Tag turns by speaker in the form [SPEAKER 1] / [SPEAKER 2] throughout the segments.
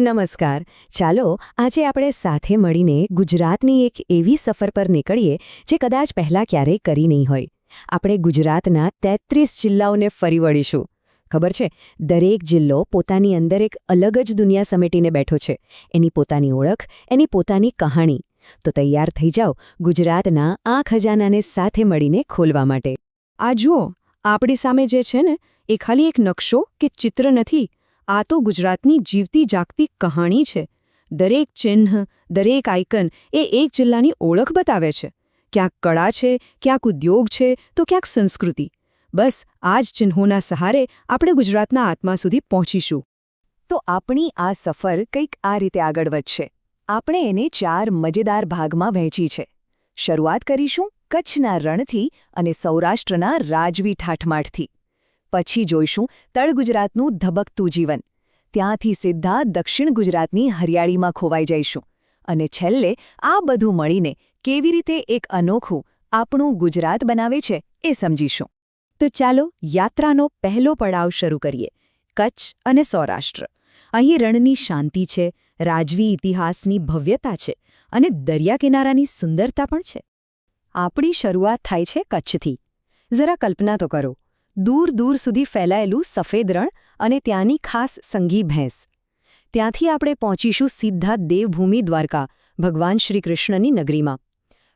[SPEAKER 1] નમસ્કાર. ચાલો, આજે આપણે સાથે મળીને ગુજરાતની એક એવી સફર પર નીકળીએ જે કદાચ પહેલાં ક્યારેય કરી નહીં હોય. આપણે ગુજરાતના તેત્રીસ જિલ્લાઓને ફરી વળીશું. ખબર છે? દરેક જિલ્લો પોતાની અંદર એક અલગ જ દુનિયા સમેટીને બેઠો છે. એની પોતાની ઓળખ, એની પોતાની કહાણી. તો તૈયાર થઈ જાઓ ગુજરાતના આ ખજાનાને સાથે મળીને ખોલવા માટે.
[SPEAKER 2] આ જુઓ, આપણી સામે જે છે ને, એ ખાલી એક નકશો કે ચિત્ર નથી આ તો ગુજરાતની જીવતી જાગતી કહાણી છે. દરેક ચિહ્ન, દરેક આઇકન એ એક જિલ્લાની ઓળખ બતાવે છે. ક્યાંક કળા છે, ક્યાંક ઉદ્યોગ છે, તો ક્યાંક સંસ્કૃતિ. બસ આ જ ચિહ્નોના સહારે આપણે ગુજરાતના આત્મા સુધી પહોંચીશું.
[SPEAKER 1] તો આપણી આ સફર કંઈક આ રીતે આગળ વધશે. આપણે એને ચાર મજેદાર ભાગમાં વહેંચી છે. શરૂઆત કરીશું કચ્છના રણથી અને સૌરાષ્ટ્રના રાજવી ઠાઠમાઠથી. પછી જોઈશું તળ ગુજરાતનું ધબકતું જીવન. ત્યાંથી સીધા દક્ષિણ ગુજરાતની હરિયાળીમાં ખોવાઈ જઈશું. અને છેલ્લે આ બધું મળીને કેવી રીતે એક અનોખું આપણું ગુજરાત બનાવે છે એ સમજીશું. તો ચાલો યાત્રાનો પહેલો પડાવ શરૂ કરીએ. કચ્છ અને સૌરાષ્ટ્ર. અહીં રણની શાંતિ છે, રાજવી ઇતિહાસની ભવ્યતા છે અને દરિયા કિનારાની સુંદરતા પણ છે. આપણી શરૂઆત થાય છે કચ્છથી. જરા કલ્પના તો કરો. દૂર દૂર સુધી ફેલાયેલું સફેદ રણ અને ત્યાંની ખાસ સંગી ભેંસ. ત્યાંથી આપણે પહોંચીશું સીધા દેવભૂમિ દ્વારકા, ભગવાન શ્રીકૃષ્ણની નગરીમાં.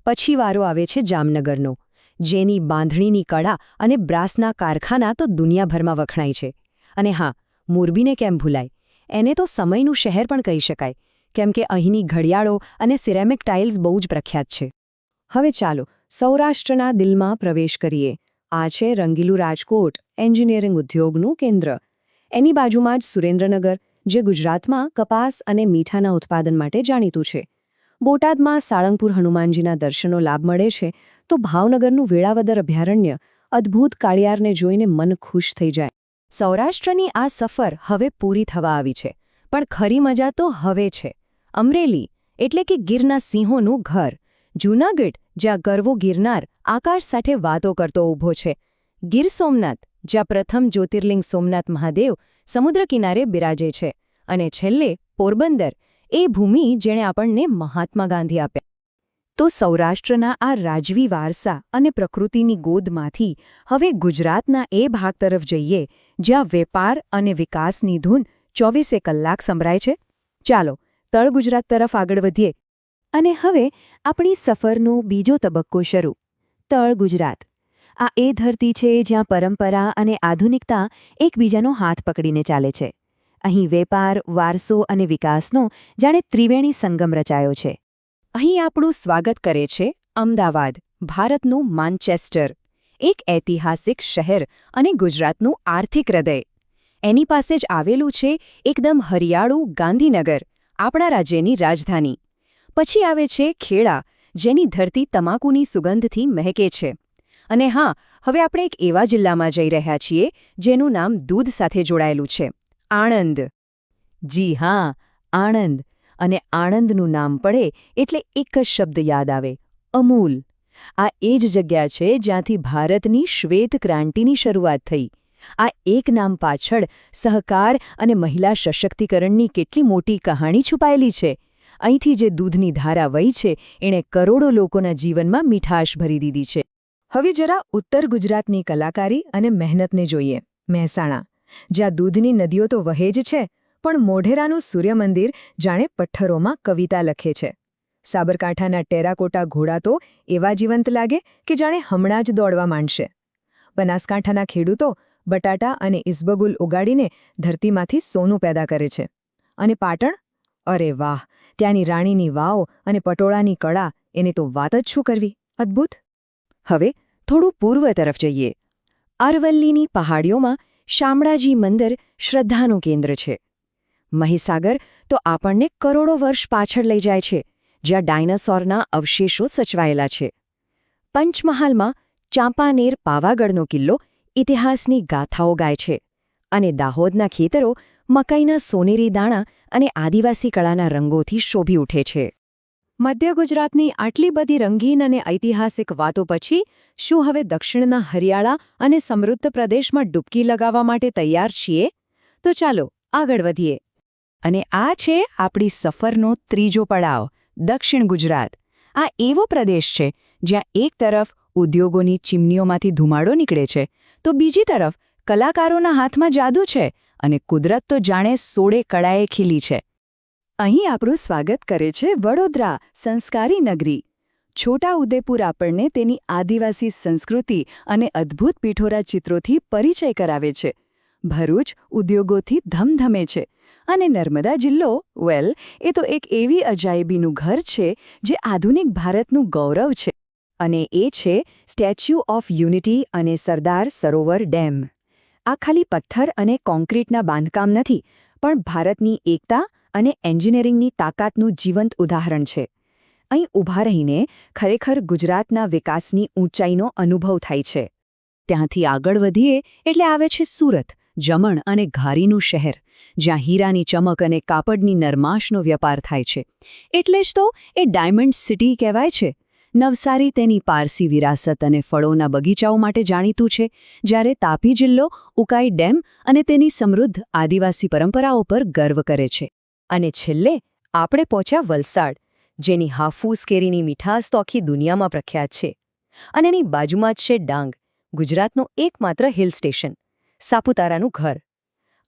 [SPEAKER 1] પછી વારો આવે છે જામનગરનો, જેની બાંધણીની કળા અને બ્રાસના કારખાના તો દુનિયાભરમાં વખણાય છે. અને હા, મોરબીને કેમ ભૂલાય? એને તો સમયનું શહેર પણ કહી શકાય, કેમ કે અહીંની ઘડિયાળો અને સિરેમિક ટાઇલ્સ બહુ જ પ્રખ્યાત છે. હવે ચાલો સૌરાષ્ટ્રના દિલમાં પ્રવેશ કરીએ. આ છે રંગીલું રાજકોટ એન્જિનિયરિંગ ઉદ્યોગનું કેન્દ્ર. એની બાજુમાં જ સુરેન્દ્રનગર, જે ગુજરાતમાં કપાસ અને મીઠાના ઉત્પાદન માટે જાણીતું છે. બોટાદમાં સાળંગપુર હનુમાનજીના દર્શનો લાભ મળે છે તો ભાવનગરનું વેળાવદર અભયારણ્ય અદ્ભુત કાળિયારને જોઈને મન ખુશ થઈ જાય. સૌરાષ્ટ્રની આ સફર હવે પૂરી થવા આવી છે, પણ ખરી મજા તો હવે છે. અમરેલી, એટલે કે ગીરના સિંહોનું ઘર. જૂનાગઢ, જ્યાં ગરવો ગિરનાર આકાશ સાથે વાતો કરતો ઊભો છે. ગીર સોમનાથ, જ્યાં પ્રથમ જ્યોતિર્લિંગ સોમનાથ મહાદેવ સમુદ્ર કિનારે બિરાજે છે. અને છેલ્લે પોરબંદર, એ ભૂમિ જેણે આપણને મહાત્મા ગાંધી આપ્યા. તો સૌરાષ્ટ્રના આ રાજવી વારસા અને પ્રકૃતિની ગોદમાંથી હવે ગુજરાતના એ ભાગ તરફ જઈએ, જ્યાં વેપાર અને વિકાસની ધૂન ચોવીસે કલાક સંભળાય છે. ચાલો, તળ ગુજરાત તરફ આગળ વધીએ. અને હવે આપણી સફરનો બીજો તબક્કો શરૂ. તળ ગુજરાત. આ એ ધરતી છે જ્યાં પરંપરા અને આધુનિકતા એકબીજાનો હાથ પકડીને ચાલે છે. અહીં વેપાર, વારસો અને વિકાસનો જાણે ત્રિવેણી સંગમ રચાયો છે. અહીં આપણું સ્વાગત કરે છે અમદાવાદ, ભારતનું માન્ચેસ્ટર, એક ઐતિહાસિક શહેર અને ગુજરાતનું આર્થિક હૃદય. એની પાસે જ આવેલું છે એકદમ હરિયાળું ગાંધીનગર, આપણા રાજ્યની રાજધાની. પછી આવે છે ખેડા, જેની ધરતી તમાકુની સુગંધથી મહેકે છે. અને હા, હવે આપણે એક એવા જિલ્લામાં જઈ રહ્યા છીએ, જેનું નામ દૂધ સાથે જોડાયેલું છે. આણંદ. જી હા, આણંદ. અને આણંદનું નામ પડે એટલે એક જ શબ્દ યાદ આવે. અમૂલ. આ એ જ જગ્યા છે જ્યાંથી ભારતની શ્વેત ક્રાંતિની શરૂઆત થઈ. આ એક નામ પાછળ સહકાર અને મહિલા સશક્તિકરણની કેટલી મોટી કહાણી છુપાયેલી છે. અહીંથી જે દૂધની ધારા વહી છે, એણે કરોડો લોકોના જીવનમાં મીઠાશ ભરી દીધી છે. હવે જરા ઉત્તર ગુજરાતની કલાકારી અને મહેનતને જોઈએ. મહેસાણા. જ્યાં દૂધની નદીઓ તો વહે જ છે, પણ મોઢેરાનું સૂર્યમંદિર જાણે પથ્થરોમાં કવિતા લખે છે. સાબરકાંઠાના ટેરાકોટા ઘોડા તો એવા જીવંત લાગે કે જાણે હમણાં જ દોડવા માંડશે. બનાસકાંઠાના ખેડૂતો બટાટા અને ઇસબગુલ ઉગાડીને ધરતીમાંથી સોનું પેદા કરે છે. અને પાટણ? અરે વાહ, ત્યાંની રાણીની વાવ અને પટોળાની કળા, એની તો વાત જ શું કરવી? અદ્ભુત. હવે થોડું પૂર્વ તરફ જઈએ. અરવલ્લીની પહાડીઓમાં શામળાજી મંદિર શ્રદ્ધાનું કેન્દ્ર છે. મહીસાગર તો આપણને કરોડો વર્ષ પાછળ લઈ જાય છે, જ્યાં ડાયનાસોરના અવશેષો સચવાયેલા છે. પંચમહાલમાં ચાંપાનેર પાવાગઢનો કિલ્લો ઇતિહાસની ગાથાઓ ગાય છે અને દાહોદના ખેતરો મકાઈના સોનેરી દાણા અને આદિવાસી કળાના રંગોથી શોભી ઉઠે છે. મધ્ય ગુજરાતની આટલી બધી રંગીન અને ઐતિહાસિક વાતો પછી શું હવે દક્ષિણના હરિયાળા અને સમૃદ્ધ પ્રદેશમાં ડૂબકી લગાવવા માટે તૈયાર છીએ? તો ચાલો આગળ વધીએ. અને આ છે આપણી સફરનો ત્રીજો પડાવ, દક્ષિણ ગુજરાત. આ એવો પ્રદેશ છે જ્યાં એક તરફ ઉદ્યોગોની ચીમનીઓમાંથી ધુમાડો નીકળે છે, તો બીજી તરફ કલાકારોના હાથમાં જાદુ છે અને કુદરત તો જાણે સોળે કળાએ ખીલી છે. અહીં આપણું સ્વાગત કરે છે વડોદરા સંસ્કારી નગરી. છોટા ઉદેપુર આપણને તેની આદિવાસી સંસ્કૃતિ અને અદ્ભુત પીઠોરા ચિત્રોથી પરિચય કરાવે છે. ભરૂચ ઉદ્યોગોથી ધમધમે છે અને નર્મદા જિલ્લો વેલ એ તો એક એવી અજાયબીનું ઘર છે જે આધુનિક ભારતનું ગૌરવ છે. અને એ છે સ્ટેચ્યુ ઓફ યુનિટી અને સરદાર સરોવર ડેમ. આ ખાલી પથ્થર અને કોન્ક્રીટના બાંધકામ નથી, પણ ભારતની એકતા અને એન્જિનિયરિંગની તાકાતનું જીવંત ઉદાહરણ છે. અહીં ઊભા રહીને ખરેખર ગુજરાતના વિકાસની ઊંચાઈનો અનુભવ થાય છે. ત્યાંથી આગળ વધીએ એટલે આવે છે સુરત, જમણ અને ઘારીનું શહેર, જ્યાં હીરાની ચમક અને કાપડની નરમાશનો વ્યાપાર થાય છે. એટલે જ તો એ ડાયમંડ સિટી કહેવાય છે. નવસારી તેની પારસી વિરાસત અને ફળોના બગીચાઓ માટે જાણીતું છે, જ્યારે તાપી જિલ્લો, ઉકાઈ ડેમ અને તેની સમૃદ્ધ આદિવાસી પરંપરાઓ પર ગર્વ કરે છે. અને છેલ્લે, આપણે પહોંચ્યા વલસાડ, જેની હાફૂસ કેરીની મીઠાશ તો આખી દુનિયામાં પ્રખ્યાત છે. અને એની બાજુમાં જ છે ડાંગ, ગુજરાતનું એકમાત્ર હિલ સ્ટેશન, સાપુતારાનું ઘર.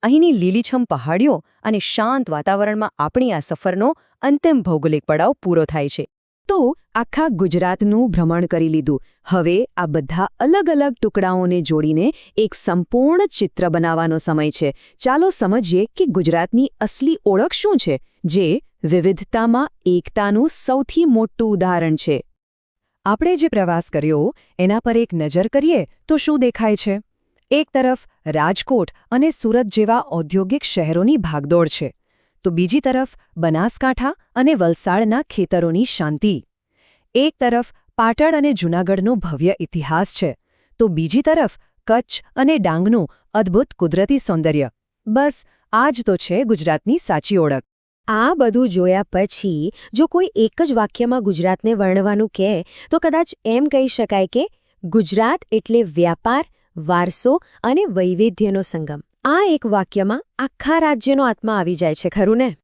[SPEAKER 1] અહીંની લીલીછમ પહાડીઓ અને શાંત વાતાવરણમાં આપણી આ સફરનો અંતિમ ભૌગોલિક પડાવ પૂરો થાય છે. તો આખા ગુજરાતનું ભ્રમણ કરી લીધું. હવે આ બધા અલગ અલગ ટુકડાઓને જોડીને એક સંપૂર્ણ ચિત્ર બનાવવાનો સમય છે. ચાલો સમજીએ કે ગુજરાતની અસલી ઓળખ શું છે, જે વિવિધતામાં એકતાનું સૌથી મોટું ઉદાહરણ છે. આપણે જે પ્રવાસ કર્યો, એના પર એક નજર કરીએ તો શું દેખાય છે? એક તરફ રાજકોટ અને સુરત જેવા ઔદ્યોગિક શહેરોની ભાગદોડ છે. તો બીજી તરફ બનાસકાંઠા અને વલસાડના ખેતરોની શાંતિ. એક તરફ પાટણ અને જૂનાગઢનો ભવ્ય ઇતિહાસ છે. તો બીજી તરફ કચ્છ અને ડાંગનું અદ્ભુત કુદરતી સૌંદર્ય. બસ આ જ તો છે ગુજરાતની સાચી ઓળખ.
[SPEAKER 2] આ બધું જોયા પછી જો કોઈ એક જ વાક્યમાં ગુજરાતને વર્ણવાનું કહે, તો કદાચ એમ કહી શકાય કે ગુજરાત એટલે વ્યાપાર, વારસો અને વૈવિધ્યનો સંગમ. આ એક વાક્યમાં આખા રાજ્યનો આત્મા આવી જાય છે, ખરું ને?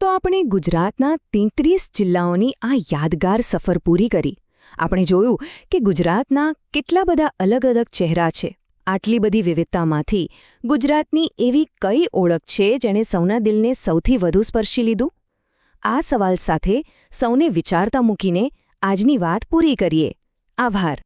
[SPEAKER 1] તો આપણે ગુજરાતના તેત્રીસ જિલ્લાઓની આ યાદગાર સફર પૂરી કરી. આપણે જોયું કે ગુજરાતના કેટલા બધા અલગ અલગ ચહેરા છે. આટલી બધી વિવિધતામાંથી ગુજરાતની એવી કઈ ઓળખ છે જેણે સૌના દિલને સૌથી વધુ સ્પર્શી લીધું? આ સવાલ સાથે સૌને વિચારતા મૂકીને આજની વાત પૂરી કરીએ. આભાર.